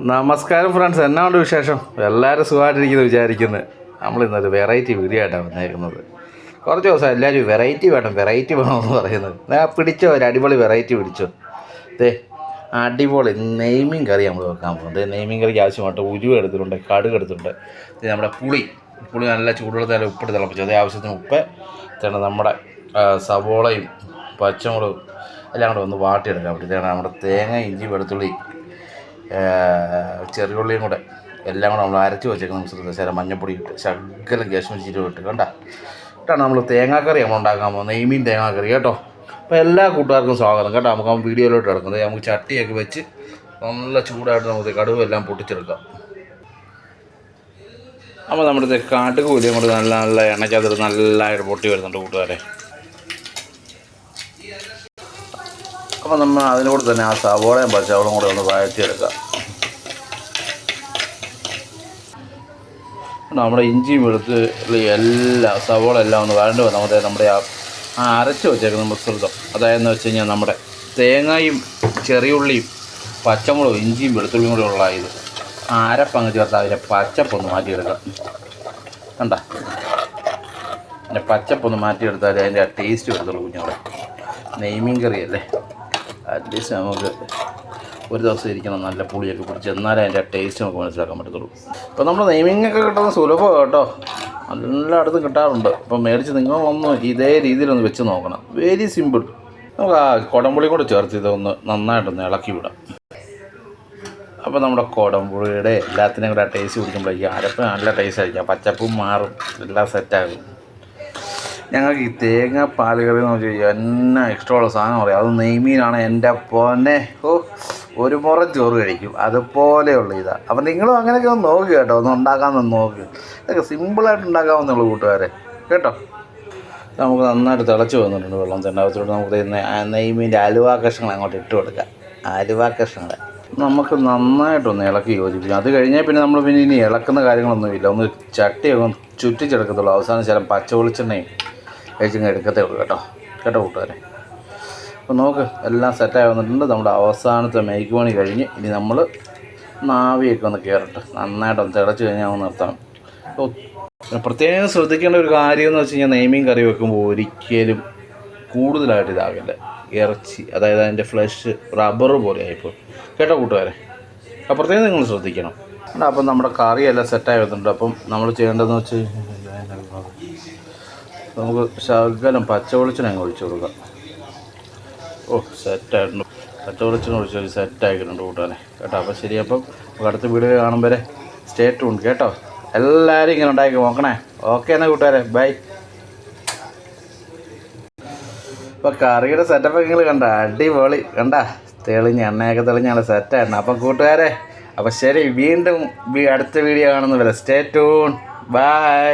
നമസ്കാരം ഫ്രണ്ട്സ് എന്നാ ഉണ്ട് വിശേഷം? എല്ലാവരും സുഖമായിട്ടിരിക്കുന്നു വിചാരിക്കുന്നത് നമ്മൾ ഇന്നൊരു വെറൈറ്റി വീഡിയോ ആയിട്ടാണ് വന്നേക്കുന്നത്. കുറച്ച് ദിവസം എല്ലാവരും വെറൈറ്റി വേണം വെറൈറ്റി വേണമെന്ന് പറയുന്നത്. ഞാൻ പിടിച്ചോ ഒരു അടിപൊളി വെറൈറ്റി പിടിച്ചോ. ദേ അടിപൊളി നെയ്മീൻ കറി നമ്മൾ വെക്കാൻ പോകുന്നത് നെയ്മീൻ കറിക്ക് ആവശ്യമായിട്ട് ഉരുവ് എടുത്തിട്ടുണ്ട് കടുക് എടുത്തിട്ടുണ്ട്. നമ്മുടെ പുളി. പുളി നല്ല ചൂടുവെള്ളത്തിൽ ഉപ്പിട്ട് തിളപ്പിച്ചു. അതേ ആവശ്യത്തിന് ഉപ്പ് ഇതാണ് നമ്മുടെ സവോളയും പച്ചമുളകും എല്ലാം കൂടെ ഒന്ന് വാട്ടിയെടുക്കാൻ പറ്റും നമ്മുടെ തേങ്ങ ഇഞ്ചി വെളുത്തുള്ളി ചെറിയുള്ളിയും കൂടെ എല്ലാം കൂടെ നമ്മൾ അരച്ച് വെച്ചേക്കുന്ന ശ്രദ്ധിച്ചാൽ മഞ്ഞപ്പൊടി ഇട്ട് ശകലം കാശ്മീർ ജീരകം ഇട്ട് കണ്ട? ഇട്ടാണ് നമ്മൾ തേങ്ങാക്കറി നമ്മൾ ഉണ്ടാക്കാൻ പോകുന്നത്. നെയ്മീൻ തേങ്ങാക്കറി കേട്ടോ. അപ്പോൾ എല്ലാ കൂട്ടുകാർക്കും സ്വാഗതം കേട്ടോ. നമുക്ക് ആ വീഡിയോയിലോട്ട് കിടക്കുന്നത്. നമുക്ക് ചട്ടിയൊക്കെ വെച്ച് നല്ല ചൂടായിട്ട് നമുക്ക് കടുവെല്ലാം പൊട്ടിച്ചെടുക്കാം. അപ്പോൾ നമ്മുടെ കാട്ടുക കൂലിയും കൂടെ നല്ല നല്ല എണ്ണയ്ക്കകത്ത് നല്ലതായിട്ട് പൊട്ടി വരുന്നുണ്ട് കൂട്ടുകാരെ. അപ്പോൾ നമ്മൾ അതിനോട് തന്നെ ആ സവോളയും പച്ചവളും കൂടെ ഒന്ന് വഴറ്റിയെടുക്കാം. നമ്മുടെ ഇഞ്ചിയും എടുത്ത് എല്ലാം സവോള എല്ലാം ഒന്ന് വഴണ്ട് വന്നാൽ മതി. നമ്മുടെ ആ ആ അരച്ച് വെച്ചേക്കുന്ന മിശ്രിതം. അതായതെന്ന് വെച്ച് കഴിഞ്ഞാൽ നമ്മുടെ തേങ്ങയും ചെറിയുള്ളിയും പച്ചമുളകും ഇഞ്ചിയും വെളുത്തുള്ളിയും കൂടെ ഉള്ള ഇത്. അരപ്പങ്ങ് ചേർത്ത് അതിന്റെ പച്ചപ്പൊന്ന് മാറ്റിയെടുക്കാം. കണ്ട? അതിന്റെ പച്ചപ്പൊന്ന് മാറ്റിയെടുത്താൽ അതിന്റെ ആ ടേസ്റ്റ് വരത്തുള്ളൂ കുഞ്ഞോടെ നെയ്മീൻ കറിയല്ലേ? അറ്റ്ലീസ്റ്റ് നമുക്ക് ഒരു ദിവസം ഇരിക്കണം നല്ല പുളിയൊക്കെ പിടിച്ച് എന്നാലേ അതിന്റെ ടേസ്റ്റ് നമുക്ക് മനസ്സിലാക്കാൻ പറ്റത്തുള്ളൂ. ഇപ്പോൾ നമ്മൾ നെയ്മിങ്ങൊക്കെ കിട്ടുന്നത് സുലഭമാണ് കേട്ടോ. എല്ലായിടത്തും കിട്ടാറുണ്ട്. അപ്പം മേടിച്ച് നിങ്ങളൊന്ന് ഇതേ രീതിയിലൊന്ന് വെച്ച് നോക്കണം. വെരി സിമ്പിൾ നമുക്ക് ആ കുടംപുളി കൂടെ ചേർത്ത് ഇതൊന്ന് നന്നായിട്ടൊന്ന് ഇളക്കി വിടാം. അപ്പോൾ നമ്മുടെ കുടംപുളിയുടെ എല്ലാത്തിനും കൂടെ ടേസ്റ്റ് പിടിക്കുമ്പോഴേക്കും അരപ്പ് നല്ല ടേസ്റ്റ് ആയിരിക്കും. പച്ചപ്പും മാറും. എല്ലാം സെറ്റാകും ഞങ്ങൾക്ക് ഈ തേങ്ങ പാലുകറി കറി എന്ന് വെച്ച് കഴിഞ്ഞാൽ എന്നാ ഇഷ്ടമുള്ള സാധനം പറയാം. അത് നെയ്മീനാണ് എന്റെ പൊന്നെ. ഓ ഒരു മുറ ചോറ് കഴിക്കും. അതുപോലെയുള്ള ഇതാണ് അപ്പം നിങ്ങളും അങ്ങനെയൊക്കെ ഒന്ന് നോക്കുക കേട്ടോ. ഒന്ന് ഉണ്ടാക്കാമെന്ന് നോക്ക്. ഇതൊക്കെ സിമ്പിളായിട്ട് ഉണ്ടാക്കാമെന്നുള്ളൂ കൂട്ടുകാരെ. കേട്ടോ? നമുക്ക് നന്നായിട്ട് തിളച്ച് വന്നിട്ടുണ്ട് വെള്ളം. തെണ്ടാവത്തോട്ട് നമുക്ക് നെയ്മീന്റെ അലുവ കഷ്ണങ്ങൾ അങ്ങോട്ട് ഇട്ട് കൊടുക്കാം. അലുവ കഷ്ണങ്ങൾ. നമുക്ക് നന്നായിട്ടൊന്ന് ഇളക്കി യോജിപ്പിക്കും. അത് കഴിഞ്ഞാൽ പിന്നെ നമ്മൾ പിന്നെ ഇനി ഇളക്കുന്ന കാര്യങ്ങളൊന്നുമില്ല ഒന്ന് ചട്ടിയൊക്കെ ചുറ്റിച്ചെടുക്കത്തുള്ളൂ. അവസാനം ചില പച്ച വെളിച്ചെണ്ണയും കഴിച്ചിങ്ങ് എടുക്കത്തേ ഉള്ളൂ കേട്ടോ. കേട്ടോ കൂട്ടുകാരെ? അപ്പോൾ നോക്ക് എല്ലാം സെറ്റായി വന്നിട്ടുണ്ട്. നമ്മുടെ അവസാനത്തെ മേക്ക് പണി കഴിഞ്ഞ് ഇനി നമ്മൾ നാവിയൊക്കെ ഒന്ന് കയറട്ടെ നന്നായിട്ടൊന്ന് തിളച്ച് കഴിഞ്ഞാൽ ഒന്ന് അപ്പോൾ പ്രത്യേകം ശ്രദ്ധിക്കേണ്ട ഒരു കാര്യം എന്ന് വെച്ച് കഴിഞ്ഞാൽ നെയ്മീൻ കറി വെക്കുമ്പോൾ ഒരിക്കലും കൂടുതലായിട്ട് ഇതാകില്ല. ഇറച്ചി അതായത് അതിന്റെ ഫ്ലഷ് റബ്ബർ പോലെ ആയിപ്പോൾ കേട്ടോ കൂട്ടുകാരെ? അപ്പോൾ പ്രത്യേകം നിങ്ങൾ ശ്രദ്ധിക്കണം. അപ്പം നമ്മുടെ കറിയെല്ലാം സെറ്റായി വന്നിട്ടുണ്ട്. അപ്പം നമ്മൾ ചെയ്യേണ്ടതെന്ന് വെച്ച് നമുക്ക് ശകലം പച്ച വെളിച്ചെണ്ണ അങ്ങ് ഒഴിച്ചു കൊടുക്കാം. ഓ സെറ്റായിട്ടുണ്ട്. പച്ച വെളിച്ചെണ്ണ സെറ്റ് സെറ്റാക്കിയിട്ടുണ്ട് കൂട്ടാനെ കേട്ടോ അപ്പോൾ ശരി അപ്പം അടുത്ത വീഡിയോ കാണും വരെ. സ്റ്റേ ടൂൺ കേട്ടോ. എല്ലാവരും ഇങ്ങനെ ഉണ്ടാക്കി നോക്കണേ. ഓക്കെ എന്നാൽ കൂട്ടുകാരെ ബൈ ഇപ്പോൾ കറിയുടെ സെറ്റപ്പ് നിങ്ങൾ കണ്ട? അടിപൊളി. കണ്ട? തെളിഞ്ഞ് എണ്ണയൊക്കെ തെളിഞ്ഞാണ് സെറ്റായിരുന്നു അപ്പം കൂട്ടുകാരെ അപ്പോൾ ശരി വീണ്ടും അടുത്ത വീഡിയോ കാണുന്നു വരെ സ്റ്റേ ടൂൺ ബൈ